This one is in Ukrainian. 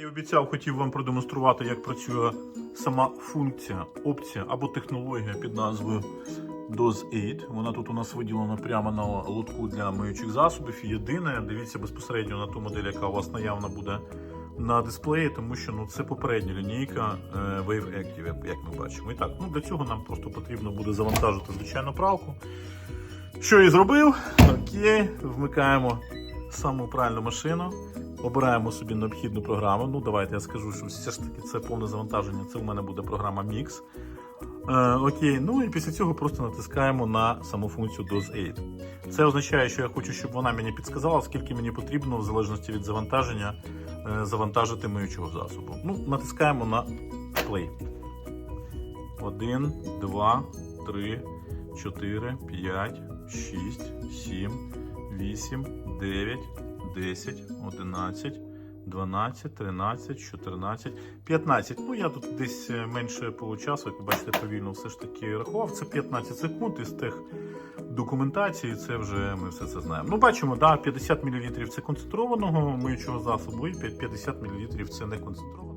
Я обіцяв, хотів вам продемонструвати, як працює сама функція, опція або технологія під назвою Dose 8. Вона тут у нас виділена прямо на лотку для миючих засобів. Єдине, дивіться безпосередньо на ту модель, яка у вас наявна буде на дисплеї, тому що ну, це попередня лінійка е, Wave Active, як- ми бачимо. І так, ну, для цього нам просто потрібно буде завантажити звичайну пралку. Що і зробив? Окей, вмикаємо саму пральну машину. Обираємо собі необхідну програму. Ну, давайте я скажу, що все ж таки це повне завантаження. Це в мене буде програма Mix. Е, окей, ну і після цього просто натискаємо на саму функцію Dose 8. Це означає, що я хочу, щоб вона мені підсказала, скільки мені потрібно, в залежності від завантаження, е, завантажити миючого засобу. Ну, натискаємо на Play. 1, 2, 3, 4, 5, 6, 7, 8, 9, 10, 11, 12, 13, 14, 15. Ну, я тут десь е, менше получасу, як ви бачите, повільно все ж таки рахував. Це 15 секунд із тих документації, це вже ми все це знаємо. Ну, бачимо, да, 50 мл це концентрованого миючого засобу, і 50 мл це не концентрованого.